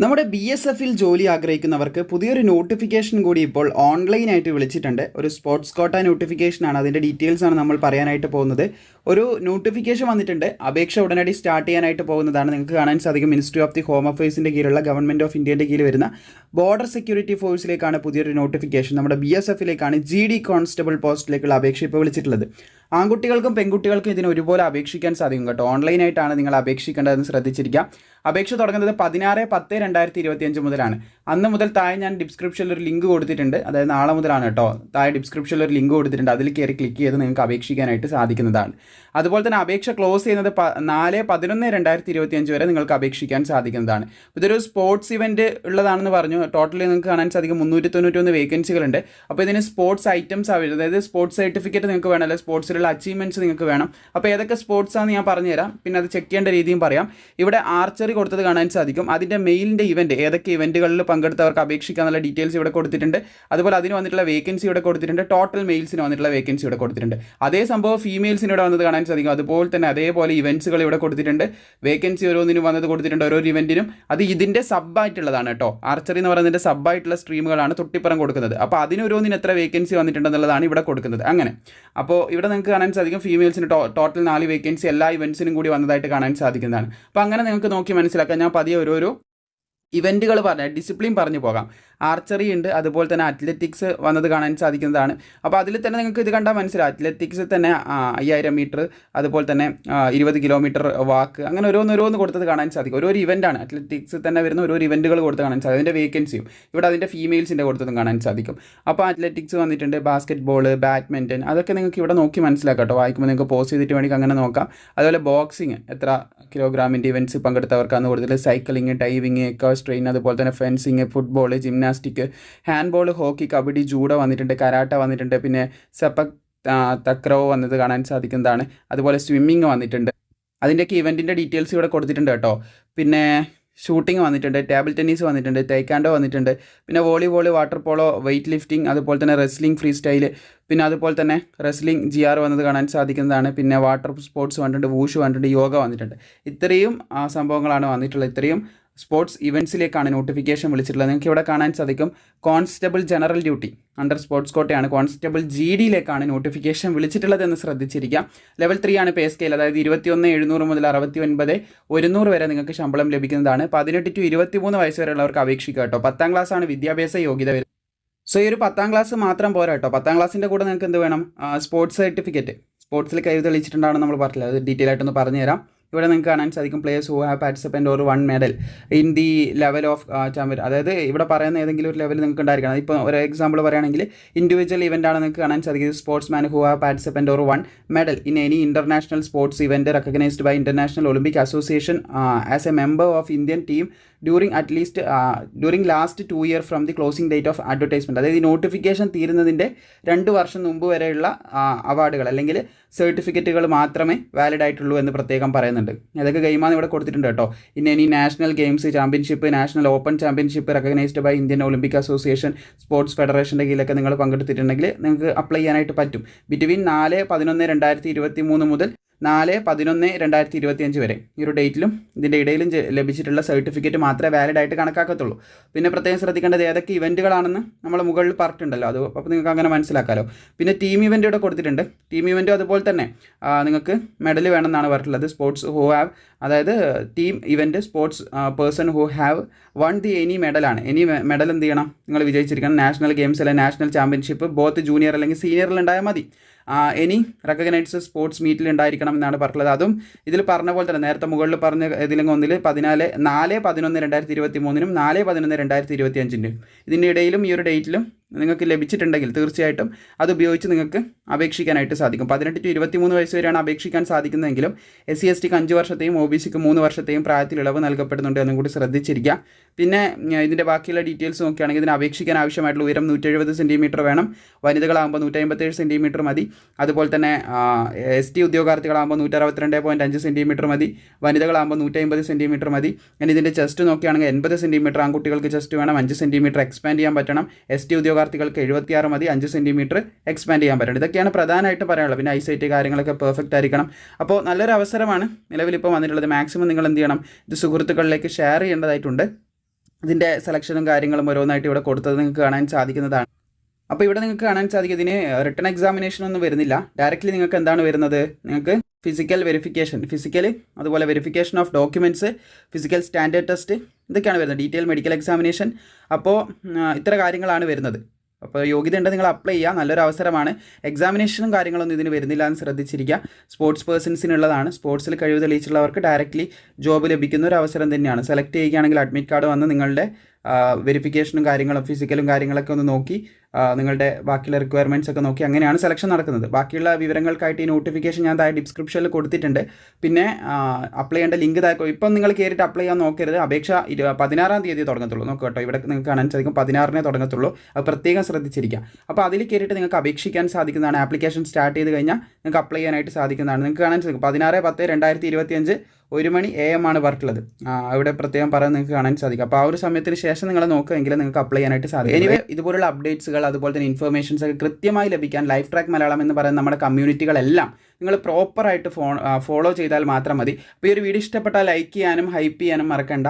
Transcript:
നമ്മുടെ B S എഫിൽ ജോലി ആഗ്രഹിക്കുന്നവർക്ക് പുതിയൊരു നോട്ടിഫിക്കേഷൻ കൂടി ഇപ്പോൾ ഓൺലൈനായിട്ട് വിളിച്ചിട്ടുണ്ട്. ഒരു സ്പോർട്സ് കോട്ട നോട്ടിഫിക്കേഷൻ ആണ്. അതിന്റെ ഡീറ്റെയിൽസ് ആണ് നമ്മൾ പറയാനായിട്ട് പോകുന്നത്. ഒരു നോട്ടിഫിക്കേഷൻ വന്നിട്ടുണ്ട്. അപേക്ഷ ഉടനടി സ്റ്റാർട്ട് ചെയ്യാനായിട്ട് പോകുന്നതാണ്. നിങ്ങൾക്ക് കാണാൻ സാധിക്കും. മിനിസ്ട്രി ഓഫ് ദി ഹോം അഫയേഴ്സിന്റെ കീഴിലുള്ള ഗവൺമെന്റ് ഓഫ് ഇന്ത്യന്റെ കീഴിൽ വരുന്ന ബോർഡർ സെക്യൂരിറ്റി ഫോഴ്സിലേക്കാണ് പുതിയൊരു നോട്ടിഫിക്കേഷൻ നമ്മുടെ ബി എസ് എഫിലേക്കാണ് ജി ഡി കോൺസ്റ്റബിൾ പോസ്റ്റിലേക്കുള്ള അപേക്ഷ ഇപ്പോൾ വിളിച്ചിട്ടുള്ളത്. ആൺകുട്ടികൾക്കും പെൺകുട്ടികൾക്കും ഇതിന് ഒരുപോലെ അപേക്ഷിക്കാൻ സാധിക്കും കേട്ടോ. ഓൺലൈനായിട്ടാണ് നിങ്ങൾ അപേക്ഷിക്കേണ്ടതെന്ന് ശ്രദ്ധിച്ചിരിക്കുക. അപേക്ഷ തുടങ്ങുന്നത് പതിനാറ് പത്ത് രണ്ടായിരത്തി ഇരുപത്തിയഞ്ച് മുതലാണ്. അന്ന് മുതൽ താഴെ ഞാൻ ഡിസ്ക്രിപ്ഷനിൽ ഒരു ലിങ്ക് കൊടുത്തിട്ടുണ്ട്. അതായത് നാളെ മുതലാണ് കേട്ടോ. താഴെ ഡിസ്ക്രിപ്ഷനിൽ ഒരു ലിങ്ക് കൊടുത്തിട്ടുണ്ട്. അതിൽ കയറി ക്ലിക്ക് ചെയ്ത് നിങ്ങൾക്ക് അപേക്ഷിക്കാനായിട്ട് സാധിക്കുന്നതാണ്. അതുപോലെ തന്നെ അപേക്ഷ ക്ലോസ് ചെയ്യുന്നത് നാല് പതിനൊന്ന് രണ്ടായിരത്തി ഇരുപത്തിയഞ്ച് വരെ നിങ്ങൾക്ക് അപേക്ഷിക്കാൻ സാധിക്കുന്നതാണ്. ഇതൊരു സ്പോർട്സ് ഇവന്റ് ഉള്ളതാണെന്ന് പറഞ്ഞു. ടോട്ടലി നിങ്ങൾക്ക് കാണാൻ സാധിക്കും മുന്നൂറ്റി തൊണ്ണൂറ്റി ഒന്ന് വേക്കൻസികളുണ്ട് അപ്പോൾ ഇതിന് സ്പോർട്സ് ഐറ്റംസ് അതായത് സ്പോർട്സ് സർട്ടിഫിക്കറ്റ് നിങ്ങൾക്ക് വേണം അല്ലെങ്കിൽ സ്പോർട്സിലുള്ള അച്ചീവ്മെന്റ്സ് നിങ്ങൾക്ക് വേണം. അപ്പോൾ ഏതൊക്കെ സ്പോർട്സ് ആണെന്ന് ഞാൻ പറഞ്ഞുതരാം. പിന്നെ അത് ചെക്ക് ചെയ്യേണ്ട രീതിയും പറയാം. ഇവിടെ ആർച്ചറി കൊടുത്തത് കാണാൻ സാധിക്കും. അതിന്റെ മെയിലിന്റെ ഇവന്റ് ഏതൊക്കെ ഇവന്റുകളിൽ പങ്കെടുത്തവർക്ക് അപേക്ഷിക്കാനുള്ള ഡീറ്റെയിൽസ് ഇവിടെ കൊടുത്തിട്ടുണ്ട്. അതുപോലെ അതിന് വന്നിട്ടുള്ള വേക്കൻസി ഇവിടെ കൊടുത്തിട്ടുണ്ട്. ടോട്ടൽ മെയിൽസിന് വന്നിട്ടുള്ള വേക്കൻസി ഇവിടെ കൊടുത്തിട്ടുണ്ട്. അതേ സംഭവം ഫീമെയിൽസിന് ഇവിടെ വന്നത് കാണാൻ സാധിക്കും. അതുപോലെ തന്നെ അതേപോലെ ഇവന്റ്സുകൾ ഇവിടെ കൊടുത്തിട്ടുണ്ട്. വേക്കൻസി ഓരോന്നിനും വന്നത് കൊടുത്തിട്ടുണ്ട് ഓരോ ഇവന്റിനും അത് ഇതിന്റെ സബ്ബായിട്ടുള്ളതാണ് കേട്ടോ. ആർച്ചറി എന്ന് പറയുന്നതിന്റെ സബ്ബായിട്ടുള്ള സ്ട്രീമുകളാണ് തൊട്ടിപ്പുറം കൊടുക്കുന്നത്. അപ്പോൾ അതിന് ഓരോന്നിന് എത്ര വേക്കൻസി വന്നിട്ടുണ്ടെന്നുള്ളതാണ് ഇവിടെ കൊടുക്കുന്നത്. അങ്ങനെ. അപ്പോൾ ഇവിടെ നിങ്ങൾക്ക് കാണാൻ സാധിക്കും. ഫീമെയിൽസിന് ടോട്ടൽ നാല് വേക്കൻസി എല്ലാ ഇവന്റ്സിനും കൂടി വന്നതായിട്ട് കാണാൻ സാധിക്കുന്നതാണ്. അപ്പോൾ അങ്ങനെ നിങ്ങൾക്ക് നോക്കി മനസ്സിലാക്കാം. ഞാൻ പതിയെ ഓരോരോ ഇവന്റുകൾ പറഞ്ഞ ഡിസിപ്ലിൻ പറഞ്ഞു പോകാം. ആർച്ചറി ഉണ്ട് അതുപോലെ തന്നെ അത്ലറ്റിക്സ് വന്നത് കാണാൻ സാധിക്കുന്നതാണ്. അപ്പോൾ അതിൽ തന്നെ നിങ്ങൾക്ക് ഇത് കണ്ടാൽ മനസ്സിലാവും. അത്ലറ്റിക്സിൽ തന്നെ അയ്യായിരം മീറ്റർ അതുപോലെ തന്നെ ഇരുപത് കിലോമീറ്റർ വാക്ക് അങ്ങനെ ഓരോന്ന് ഓരോന്ന് കൊടുത്തത് കാണാൻ സാധിക്കും. ഓരോ ഇവന്റാണ് അത്ലറ്റിക്സിൽ തന്നെ വരുന്ന ഓരോ ഇവന്റുകൾ കൊടുത്ത് കാണാൻ സാധിക്കും. അതിന്റെ വേക്കൻസിയും ഇവിടെ അതിന്റെ ഫീമെയിൽസിന്റെ കൊടുത്തതും കാണാൻ സാധിക്കും. അപ്പോൾ അത്ലറ്റിക്സ് വന്നിട്ടുണ്ട് ബാസ്കറ്റ് ബോൾ ബാഡ്മിന്റൺ അതൊക്കെ നിങ്ങൾക്ക് ഇവിടെ നോക്കി മനസ്സിലാക്കാം കേട്ടോ. വായിക്കുമ്പോൾ നിങ്ങൾക്ക് പോസ് ചെയ്തിട്ട് വേണമെങ്കിൽ അങ്ങനെ നോക്കാം. അതുപോലെ ബോക്സിങ് എത്ര കിലോഗ്രാമിന്റെ ഇവന്റ്സ് പങ്കെടുത്തവർക്കാണ് കൂടുതൽ? സൈക്ലിംഗ് ഡൈവിങ് എക്കോസ്ട്രെയിൻ അതുപോലെ തന്നെ fencing football gymnastic handball hockey kabaddi judo വന്നിട്ടുണ്ട് കരാട്ട വന്നിട്ടുണ്ട് പിന്നെ സെപ്പക് തക്രവ് വന്നത് കാണാൻ സാധിക്കുന്നതാണ്. അതുപോലെ സ്വിമ്മിങ് വന്നിട്ടുണ്ട്. അതിന്റെയൊക്കെ ഇവന്റിന്റെ ഡീറ്റെയിൽസ് ഇവിടെ കൊടുത്തിട്ടുണ്ട് കേട്ടോ. പിന്നെ ഷൂട്ടിംഗ് വന്നിട്ടുണ്ട് ടേബിൾ ടെന്നീസ് വന്നിട്ടുണ്ട് തേക്കാണ്ടോ വന്നിട്ടുണ്ട് പിന്നെ volleyball water polo weight lifting അതുപോലെ തന്നെ റെസ്ലിംഗ് ഫ്രീ സ്റ്റൈൽ പിന്നെ അതുപോലെ തന്നെ റെസ്ലിംഗ് ജി ആർ വന്നത് കാണാൻ സാധിക്കുന്നതാണ്. പിന്നെ വാട്ടർ സ്പോർട്സ് വന്നിട്ടുണ്ട് വൂഷ് വന്നിട്ടുണ്ട് യോഗ വന്നിട്ടുണ്ട്. ഇത്രയും സംഭവങ്ങളാണ് വന്നിട്ടുള്ളത്. ഇത്രയും സ്പോർട്സ് ഇവന്റ്സിലേക്കാണ് നോട്ടിഫിക്കേഷൻ വിളിച്ചിട്ടുള്ളത്. നിങ്ങൾക്ക് ഇവിടെ കാണാൻ സാധിക്കും. Constable general duty under sports കോട്ടയാണ്. കോൺസ്റ്റബിൾ ജി ഡിയിലേക്കാണ് നോട്ടിഫിക്കേഷൻ വിളിച്ചിട്ടുള്ളത് എന്ന് ശ്രദ്ധിച്ചിരിക്കുക ലെവൽ ത്രീ ആണ് പേ സ്കെയിൽ. അതായത് ഇരുപത്തിയൊന്ന് എഴുന്നൂറ് മുതൽ അറുപത്തി ഒൻപത് ഒരുന്നൂറ് വരെ നിങ്ങൾക്ക് ശമ്പളം ലഭിക്കുന്നതാണ്. പതിനെട്ട് ടു ഇരുപത്തിമൂന്ന് വയസ്സ് വരെയുള്ളവർക്ക് അപേക്ഷിക്കുക കേട്ടോ. പത്താം ആണ് വിദ്യാഭ്യാസ യോഗ്യത വരുന്നത് സോ ഈ ഒരു പത്താം ക്ലാസ് മാത്രം പോരാ കേട്ടോ. പത്താം ക്ലാസ്സിന്റെ കൂടെ നിങ്ങൾക്ക് എന്ത് വേണം? Sports certificate. സ്പോർട്സിൽ കൈ തെളിയിച്ചിട്ടുണ്ടാണെന്ന് നമ്മൾ പറഞ്ഞില്ല? അത് ഡീറ്റെയിൽ ആയിട്ടൊന്ന് പറഞ്ഞുതരാം. ഇവിടെ നിങ്ങൾക്ക് കാണാൻ സാധിക്കും players who have participant or won medal in the level of champion അതായത് ഇവിടെ പറയുന്ന ഏതെങ്കിലും ഒരു ലെവൽ നിങ്ങൾക്ക് ഉണ്ടായിരിക്കണം. ഇപ്പോൾ ഒരു എക്സാമ്പിൾ പറയുകയാണെങ്കിൽ ഇൻഡിവിജ്വൽ ഇവന്റ് ആണ് നിങ്ങൾക്ക് കാണാൻ സാധിക്കും sports man who have participant or won medal in any international sports event recognised by international Olympic association as a member of Indian team during at least during last two year from the closing date of advertisement അതായത് ഈ notification തീരുന്നതിന്റെ രണ്ട് വർഷം മുമ്പ് വരെയുള്ള അവാർഡുകൾ അല്ലെങ്കിൽ സർട്ടിഫിക്കറ്റുകൾ മാത്രമേ വാലിഡ് ആയിട്ടുള്ളൂ എന്ന് പ്രത്യേകം പറയുന്നുണ്ട്. അതൊക്കെ ഗെയിമാണ് ഇവിടെ കൊടുത്തിട്ടുണ്ട് കേട്ടോ. ഇനി ഇനി national games championship national open championship recognised by Indian Olympic association sports ഫെഡറേഷന്റെ കീഴിലൊക്കെ നിങ്ങൾ പങ്കെടുത്തിട്ടുണ്ടെങ്കിൽ നിങ്ങൾക്ക് അപ്ലൈ ചെയ്യാനായിട്ട് പറ്റും. ബിറ്റ്വീൻ നാല് പതിനൊന്ന് രണ്ടായിരത്തി ഇരുപത്തി മൂന്ന് മുതൽ നാല് പതിനൊന്ന് രണ്ടായിരത്തി ഇരുപത്തിയഞ്ച് വരെ. ഈ ഒരു ഡേറ്റിലും ഇതിന്റെ ഇടയിലും ലഭിച്ചിട്ടുള്ള സർട്ടിഫിക്കറ്റ് മാത്രമേ വാലിഡ് ആയിട്ട് കണക്കാക്കത്തുള്ളൂ. പിന്നെ പ്രത്യേകം ശ്രദ്ധിക്കേണ്ടത് ഏതൊക്കെ ഇവന്റുകളാണെന്ന് നമ്മൾ മുകളിൽ പറഞ്ഞിട്ടുണ്ടല്ലോ. അത് അപ്പോൾ നിങ്ങൾക്ക് അങ്ങനെ മനസ്സിലാക്കാമല്ലോ പിന്നെ ടീം ഇവന്റ് ഇവിടെ കൊടുത്തിട്ടുണ്ട്. ടീം ഇവന്റും അതുപോലെ തന്നെ നിങ്ങൾക്ക് മെഡൽ വേണമെന്നാണ് പറഞ്ഞിട്ടുള്ളത്. സ്പോർട്സ് ഹു ഹാവ് അതായത് team event sports person who have won the any മെഡലാണ് any medal എന്ത് ചെയ്യണം? നിങ്ങൾ വിജയിച്ചിരിക്കണം. നാഷണൽ ഗെയിംസ് അല്ലെങ്കിൽ നാഷണൽ ചാമ്പ്യൻഷിപ്പ് ബോത്ത് ജൂനിയർ അല്ലെങ്കിൽ സീനിയറിൽ ഉണ്ടായാൽ മതി. എനി റെക്കഗ്നൈസ്ഡ് സ്പോർട്സ് മീറ്റിൽ ഉണ്ടായിരിക്കണം എന്നാണ് പറഞ്ഞത് അതും ഇതിൽ പറഞ്ഞ പോലെ തന്നെ നേരത്തെ മുകളിൽ പറഞ്ഞ ഇതിലെങ്കിൽ ഒന്നിൽ പതിനാല് നാല് പതിനൊന്ന് രണ്ടായിരത്തി ഇരുപത്തി മൂന്നിനും നാല് പതിനൊന്ന് രണ്ടായിരത്തി ഇരുപത്തി അഞ്ചിന്റെയും ഇതിന്റെ ഇടയിലും ഈ ഒരു ഡേറ്റിലും നിങ്ങൾക്ക് ലഭിച്ചിട്ടുണ്ടെങ്കിൽ തീർച്ചയായിട്ടും അത് ഉപയോഗിച്ച് നിങ്ങൾക്ക് അപേക്ഷിക്കാനായിട്ട് സാധിക്കും. പതിനെട്ട് ടു ഇരുപത്തി മൂന്ന് വയസ്സ് വരെയാണ് അപേക്ഷിക്കാൻ സാധിക്കുന്നതെങ്കിലും എസ് സി എസ് ടിക്ക് അഞ്ച് വർഷത്തെയും ഒ ബി സിക്ക് മൂന്ന് വർഷത്തെയും പ്രായത്തിൽ ഇളവ് നൽകപ്പെടുന്നുണ്ട് എന്നും കൂടി ശ്രദ്ധിച്ചിരിക്കുക. പിന്നെ ഇതിന്റെ ബാക്കിയുള്ള ഡീറ്റെയിൽസ് നോക്കുകയാണെങ്കിൽ ഇതിന് അപേക്ഷിക്കാൻ ആവശ്യമായിട്ടുള്ള ഉയരം നൂറ്റി എഴുപത് സെന്റിമീറ്റർ വേണം. വനിതകളാകുമ്പോൾ നൂറ്റമ്പത്തേഴ് സെന്റിമീറ്റർ മതി. അതുപോലെ തന്നെ എസ് ടി ഉദ്യോഗാർത്ഥികളാകുമ്പോൾ നൂറ്ററുപത്തിരണ്ട് പോയിന്റ് അഞ്ച് സെന്റിമീറ്റർ മതി. വനിതകളാകുമ്പോൾ നൂറ്റമ്പത് സെന്റിമീറ്റർ മതി. ഇനി ഇതിന്റെ ചെസ്റ്റ് നോക്കുകയാണെങ്കിൽ എൺപത് സെന്റിമീറ്റർ ആൺകുട്ടികൾക്ക് ചെസ്റ്റ് വേണം അഞ്ച് സെന്റിമീറ്റർ എക്സ്പാൻഡ് ചെയ്യാൻ പറ്റണം. എസ് ടി ഉദ്യോഗാർത്ഥികൾക്ക് എഴുപത്തിയാറ് മതി അഞ്ച് സെന്റിമീറ്റർ എക്സ്പാൻഡ് ചെയ്യാൻ പറ്റണം. ഇതൊക്കെയാണ് പ്രധാനമായിട്ട് പറയാനുള്ളത്. പിന്നെ ഐസൈറ്റ് കാര്യങ്ങളൊക്കെ പെർഫെക്റ്റ് ആയിരിക്കണം. അപ്പോൾ നല്ലൊരു അവസരമാണ് നിലവിൽ ഇപ്പോൾ വന്നിട്ടുള്ളത്. മാക്സിമം നിങ്ങൾ എന്ത് ചെയ്യണം? ഇത് സുഹൃത്തുക്കളിലേക്ക് ഷെയർ ചെയ്യേണ്ടതായിട്ടുണ്ട്. ഇതിന്റെ സെലക്ഷനും കാര്യങ്ങളും ഓരോന്നായിട്ട് ഇവിടെ കൊടുത്തത് നിങ്ങൾക്ക് കാണാൻ സാധിക്കുന്നതാണ്. അപ്പോൾ ഇവിടെ നിങ്ങൾക്ക് കാണാൻ സാധിക്കും ഇതിന് റിട്ടേൺ എക്സാമിനേഷൻ ഒന്നും വരുന്നില്ല. ഡയറക്റ്റ്ലി നിങ്ങൾക്ക് എന്താണ് വരുന്നത്? നിങ്ങൾക്ക് ഫിസിക്കൽ വെരിഫിക്കേഷൻ ഫിസിക്കൽ അതുപോലെ verification of documents physical standard test ഇതൊക്കെയാണ് വരുന്നത്. ഡീറ്റെയിൽ മെഡിക്കൽ എക്സാമിനേഷൻ അപ്പോൾ ഇത്ര കാര്യങ്ങളാണ് വരുന്നത്. അപ്പോൾ യോഗ്യത ഉണ്ട് നിങ്ങൾ അപ്ലൈ ചെയ്യുക. നല്ലൊരു അവസരമാണ്. എക്സാമിനേഷനും കാര്യങ്ങളൊന്നും ഇതിന് വരുന്നില്ല എന്ന് ശ്രദ്ധിച്ചിരിക്കുക. സ്പോർട്സ് പേഴ്സൺസിനുള്ളതാണ് സ്പോർട്സിൽ കഴിവ് തെളിയിച്ചുള്ളവർക്ക് ഡയറക്റ്റ്ലി ജോബ് ലഭിക്കുന്ന ഒരു അവസരം തന്നെയാണ്. സെലക്ട് ചെയ്യുകയാണെങ്കിൽ അഡ്മിറ്റ് കാർഡ് വന്ന് നിങ്ങളുടെ വെരിഫിക്കേഷനും കാര്യങ്ങളും ഫിസിക്കലും കാര്യങ്ങളൊക്കെ ഒന്ന് നോക്കി നിങ്ങളുടെ ബാക്കിയുള്ള റിക്വയർമെന്റ്സ് ഒക്കെ നോക്കി അങ്ങനെയാണ് സെലക്ഷൻ നടക്കുന്നത്. ബാക്കിയുള്ള വിവരങ്ങൾക്കായിട്ട് ഈ നോട്ടിഫിക്കേഷൻ ഞാൻ താഴെ ഡിസ്ക്രിപ്ഷനിൽ കൊടുത്തിട്ടുണ്ട്. പിന്നെ അപ്ലൈ ചെയ്യേണ്ട ലിങ്ക് താഴെ ഇപ്പം നിങ്ങൾ കയറിയിട്ട് അപ്ലൈ ചെയ്യാൻ നോക്കരുത്. അപേക്ഷ ഇരു പതിനാറാം തീയതി തുടങ്ങത്തുള്ളൂ. നോക്കുക കേട്ടോ ഇവിടെ നിങ്ങൾക്ക് കാണാൻ സാധിക്കും പതിനാറിനെ തുടങ്ങത്തുള്ളൂ. അത് പ്രത്യേകം ശ്രദ്ധിച്ചിരിക്കുക അപ്പോൾ അതിൽ കയറിയിട്ട് നിങ്ങൾക്ക് അപേക്ഷിക്കാൻ സാധിക്കുന്നതാണ്. ആപ്ലിക്കേഷൻ സ്റ്റാർട്ട് ചെയ്ത് കഴിഞ്ഞാൽ നിങ്ങൾക്ക് അപ്ലൈ ചെയ്യാനായിട്ട് സാധിക്കുന്നതാണ്. നിങ്ങൾക്ക് കാണാൻ സാധിക്കും. പതിനാറ് പത്ത് രണ്ടായിരത്തി ഇരുപത്തിയഞ്ച് ഒരു മണി എ എം ആണ് വർക്കുള്ളത് അവിടെ പ്രത്യേകം പറയാൻ നിങ്ങൾക്ക് കാണാൻ സാധിക്കും. അപ്പോൾ ആ ഒരു സമയത്തിന് ശേഷം നിങ്ങൾ നോക്കുകയെങ്കിൽ നിങ്ങൾക്ക് അപ്ലൈ ചെയ്യാനായിട്ട് സാധിക്കും. എനിവേ ഇതുപോലുള്ള അപ്ഡേറ്റ്സുകൾ അതുപോലെ തന്നെ ഇൻഫർമേഷൻസ് ഒക്കെ കൃത്യമായി ലഭിക്കാൻ ലൈഫ് ട്രാക്ക് മലയാളം എന്ന് പറയുന്ന നമ്മുടെ കമ്മ്യൂണിറ്റികളെല്ലാം നിങ്ങൾ പ്രോപ്പറായിട്ട് ഫോ ഫോളോ ചെയ്താൽ മാത്രം മതി. അപ്പോൾ ഈ ഒരു വീഡിയോ ഇഷ്ടപ്പെട്ടാൽ ലൈക്ക് ചെയ്യാനും ഹൈപ്പ് ചെയ്യാനും മറക്കണ്ട.